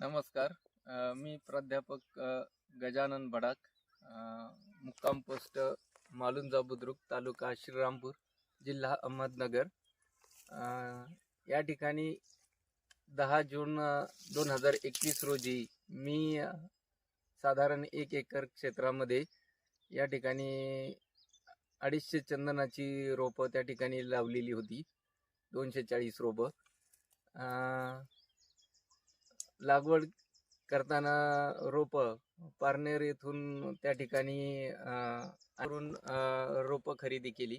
नमस्कार. अ, मी प्राध्यापक अ, गजानन बडाक अ, मुक्काम पोस्ट मालुंजा बुद्रुक तालुका श्रीरामपूर जिल्हा अहमदनगर. अ, या ठिकाणी दहा जून दोन हजार एकवीस रोजी मी अ, साधारण एक एकर क्षेत्रामध्ये या ठिकाणी अडीचशे चंदनाची रोपं त्या ठिकाणी लावलेली होती. दोनशे चाळीस रोपं. अ, लागवड करताना रोप पारनेर येथून त्या ठिकाणी करून रोप खरेदी केली.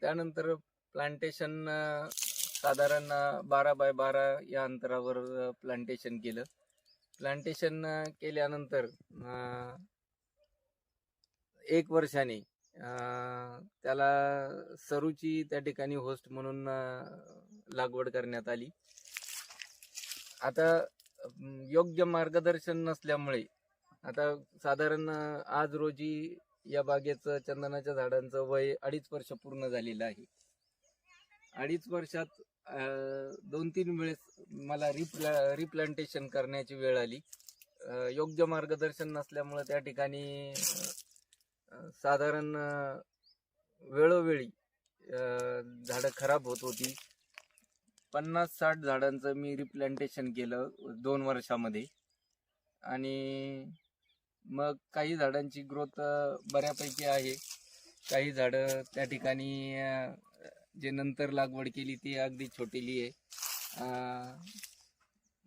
त्यानंतर प्लांटेशन साधारण बारा बाय बारा या अंतरावर प्लांटेशन केलं. प्लांटेशन केल्यानंतर एक वर्षाने त्याला सरूची त्या ठिकाणी होस्ट म्हणून लागवड करण्यात आली. आता अं, योग्य मार्गदर्शन नसल्यामुळे आता साधारण अं, आज रोजी या बागेचं चंदनाच्या झाडांचं वय अडीच वर्ष पूर्ण झालेलं आहे. अडीच वर्षात अं, दोन तीन वेळेस मला रिप्ला रिप्लांटेशन करण्याची वेळ आली. अं, योग्य मार्गदर्शन नसल्यामुळे त्या ठिकाणी अं, साधारण अं, वेळोवेळी अं, झाडं खराब होत होती. पन्नास साठ झाडांचं मी रिप्लांटेशन केलं दोन वर्षामध्ये. आणि मग काही झाडांची ग्रोथ बऱ्यापैकी आहे. काही झाडं त्या ठिकाणी जे नंतर लागवड केली ती अगदी छोटेली आहे.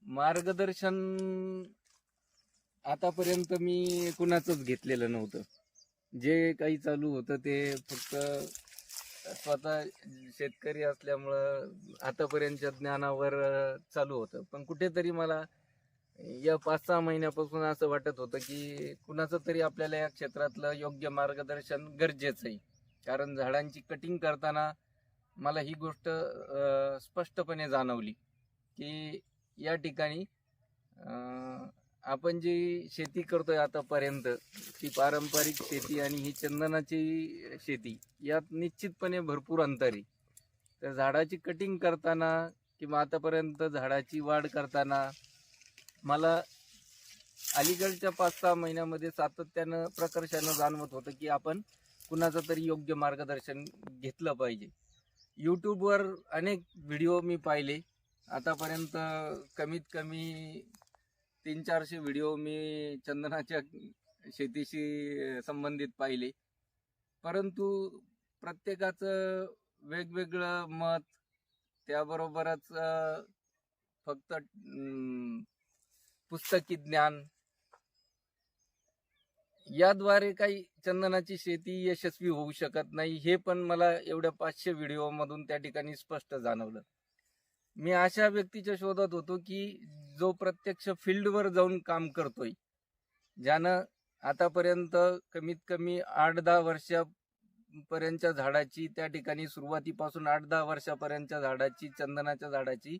मार्गदर्शन आतापर्यंत मी कुणाचंच घेतलेलं नव्हतं. जे काही चालू होतं ते फक्त स्वतः शेतकरी असल्यामुळं आतापर्यंतच्या ज्ञानावर चालू होतं. पण कुठेतरी मला या पाच सहा महिन्यापासून असं वाटत होतं की कुणाचं तरी आपल्याला या क्षेत्रातलं योग्य मार्गदर्शन गरजेचं आहे कारण झाडांची कटिंग करताना मला ही गोष्ट स्पष्टपणे जाणवली की या ठिकाणी आपण जी शेती करतोय आतापर्यंत ती पारंपरिक शेती आणि ही चंदनाची शेती यात निश्चितपणे भरपूर अंतर आहे. तर झाडाची कटिंग करताना किंवा आतापर्यंत झाडाची वाढ करताना मला अलीकडच्या पाच सहा महिन्यामध्ये सातत्यानं प्रकर्षानं जाणवत होतं की आपण कुणाचं तरी योग्य मार्गदर्शन घेतलं पाहिजे. यूट्यूबवर अनेक व्हिडिओ मी पाहिले. आतापर्यंत कमीत कमी तीन चारशे व्हिडिओ मी चंदनाच्या शेतीशी संबंधित पाहिले. परंतु प्रत्येकाचं वेगवेगळं मत त्याबरोबरच फक्त पुस्तकी ज्ञान याद्वारे काही चंदनाची शेती यशस्वी होऊ शकत नाही हे पण मला एवढ्या पाचशे व्हिडिओ मधून त्या ठिकाणी स्पष्ट जाणवलं. मी अशा व्यक्तीच्या शोधात होतो की जो प्रत्यक्ष फील्डवर जाऊन काम करतोय. ज्यानं आतापर्यंत कमीत कमी आठ दहा वर्षापर्यंतच्या झाडाची त्या ठिकाणी सुरुवातीपासून आठ दहा वर्षापर्यंतच्या झाडाची चंदनाच्या झाडाची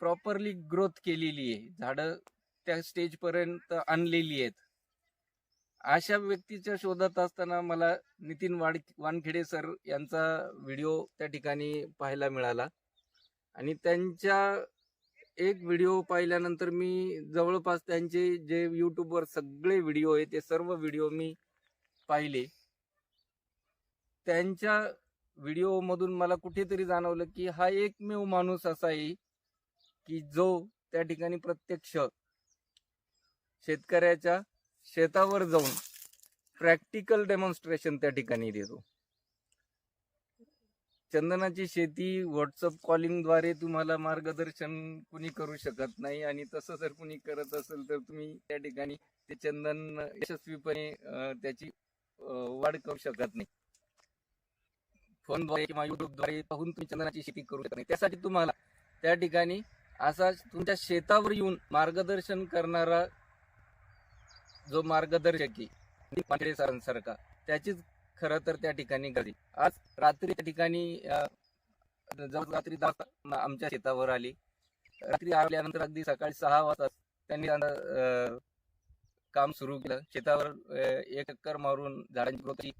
प्रॉपरली ग्रोथ केलेली आहे. झाडं त्या स्टेजपर्यंत आणलेली आहेत. अशा व्यक्तीच्या शोधात असताना मला नितीन वाड वानखेडे सर यांचा व्हिडिओ त्या ठिकाणी पाहायला मिळाला. आणि त्यांच्या एक व्हिडिओ पाहिल्यानंतर मी जवळपास त्यांचे जे यूट्यूबवर सगळे व्हिडिओ आहे ते सर्व व्हिडिओ मी पाहिले. त्यांच्या व्हिडिओमधून मला कुठेतरी जाणवलं की हा एकमेव माणूस असा आहे की जो त्या ठिकाणी प्रत्यक्ष शेतकऱ्याच्या शेतावर जाऊन प्रॅक्टिकल डेमॉन्स्ट्रेशन त्या ठिकाणी देतो. चंदनाची शेती व्हॉट्सअप कॉलिंगद्वारे तुम्हाला मार्गदर्शन कुणी करू शकत नाही आणि तसं जर कुणी करत असेल तर तुम्ही त्या ठिकाणी ते चंदन यशस्वीपणे त्याची वाढ करू शकत नाही. फोनद्वारे किंवा युट्यूबद्वारे पाहून तुम्ही चंदनाची शेती करू शकत नाही. त्यासाठी तुम्हाला त्या ठिकाणी असा तुमच्या शेतावर येऊन मार्गदर्शन करणारा जो मार्गदर्शक आहे पांढरे सरांसारखा त्याचीच खरं तर त्या ठिकाणी गर्दी. आज रात्री त्या ठिकाणी जवळ रात्री दहा आमच्या शेतावर आली. रात्री आल्यानंतर अगदी सकाळी सहा वाजता त्यांनी अं, काम सुरू केलं. शेतावर एक चक्कर मारून झाडांची ग्रोथची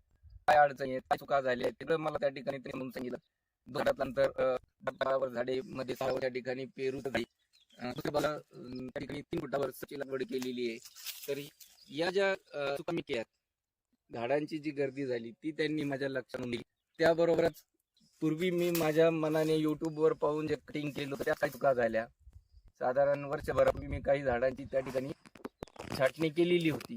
काय अडचणी आहेत काय चुका झाल्या आहेत मला त्या ठिकाणी त्यांनी म्हणून सांगितलं. झाडात झाडे मध्ये सहावं त्या ठिकाणी पेरू झाली. त्या ठिकाणी तीन फुटावर सची लागवड केलेली आहे. तरी या ज्या चुका मी केल्या झाडांची जी गर्दी झाली ती त्यांनी माझ्या लक्षात दिली. त्याबरोबरच पूर्वी मी माझ्या मनाने युट्यूबवर पाहून जे कटिंग केलं होतं त्या काही चुका झाल्या. साधारण वर्षभरापूर्वी मी काही झाडांची त्या ठिकाणी छाटणी केलेली होती.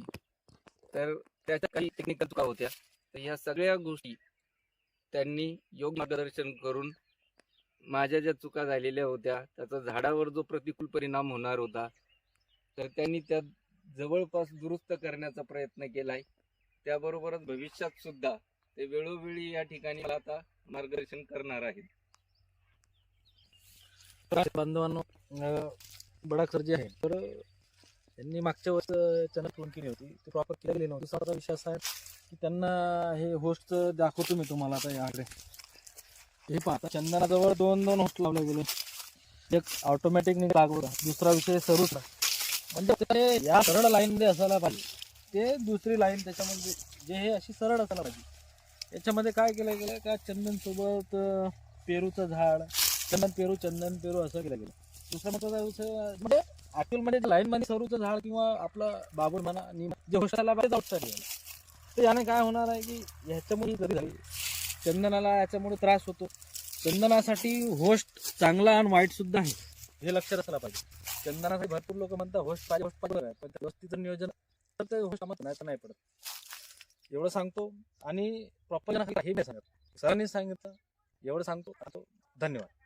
तर त्याच्या काही टेक्निकल चुका होत्या. तर ह्या सगळ्या गोष्टी त्यांनी योग्य मार्गदर्शन करून माझ्या ज्या चुका झालेल्या होत्या त्याचा झाडावर जो प्रतिकूल परिणाम होणार होता तर त्यांनी त्या जवळपास दुरुस्त करण्याचा प्रयत्न केलाय. त्याबरोबरच भविष्यात सुद्धा ते वेळोवेळी या ठिकाणी मला आता मार्गदर्शन करणार आहेत. बांधवांनो बडाकर जे आहे. तर त्यांनी मागच्या वर्ष चॅनल फोन केली होती. ते प्रॉपर केलेली नव्हती. स्वतःचा विषय असा आहे की त्यांना हे होस्ट दाखवतो मी तुम्हाला आता याकडे. हे पाहता चंदनाजवळ दोन दोन होस्ट लावले गेले. एक ऑटोमॅटिक लागवड दुसरा विषय सरूचा म्हणजे ते या सरळ लाईनमध्ये असायला पाहिजे. ते दुसरी लाईन त्याच्यामध्ये जे हे अशी सरळ असायला पाहिजे. याच्यामध्ये काय केलं गेलं का चंदनसोबत पेरूचं झाड चंदन पेरू चंदन पेरू असं केलं गेलं. दुसरा महत्त्वाचा म्हणजे ऍक्च्युअलमध्ये लाईन मध्ये सरूचं झाड किंवा आपलं बाबूर म्हणा जे होशाला पाहिजे औषध तर याने काय होणार आहे की ह्याच्यामुळे जरी झाली चंदनाला याच्यामुळे त्रास होतो. चंदनासाठी होस्ट चांगला आणि वाईट सुद्धा आहे हे लक्षात असायला पाहिजे. चंदनासाठी भरपूर लोक म्हणतात होस्ट पाहिजे होस्ट पाहिजे. पण त्या वस्तीचं नियोजन कामात नाही तर नाही पडत. एवढं सांगतो आणि प्रॉपर हे नाही सांगत. सरांनी सांगितलं एवढं सांगतो. धन्यवाद.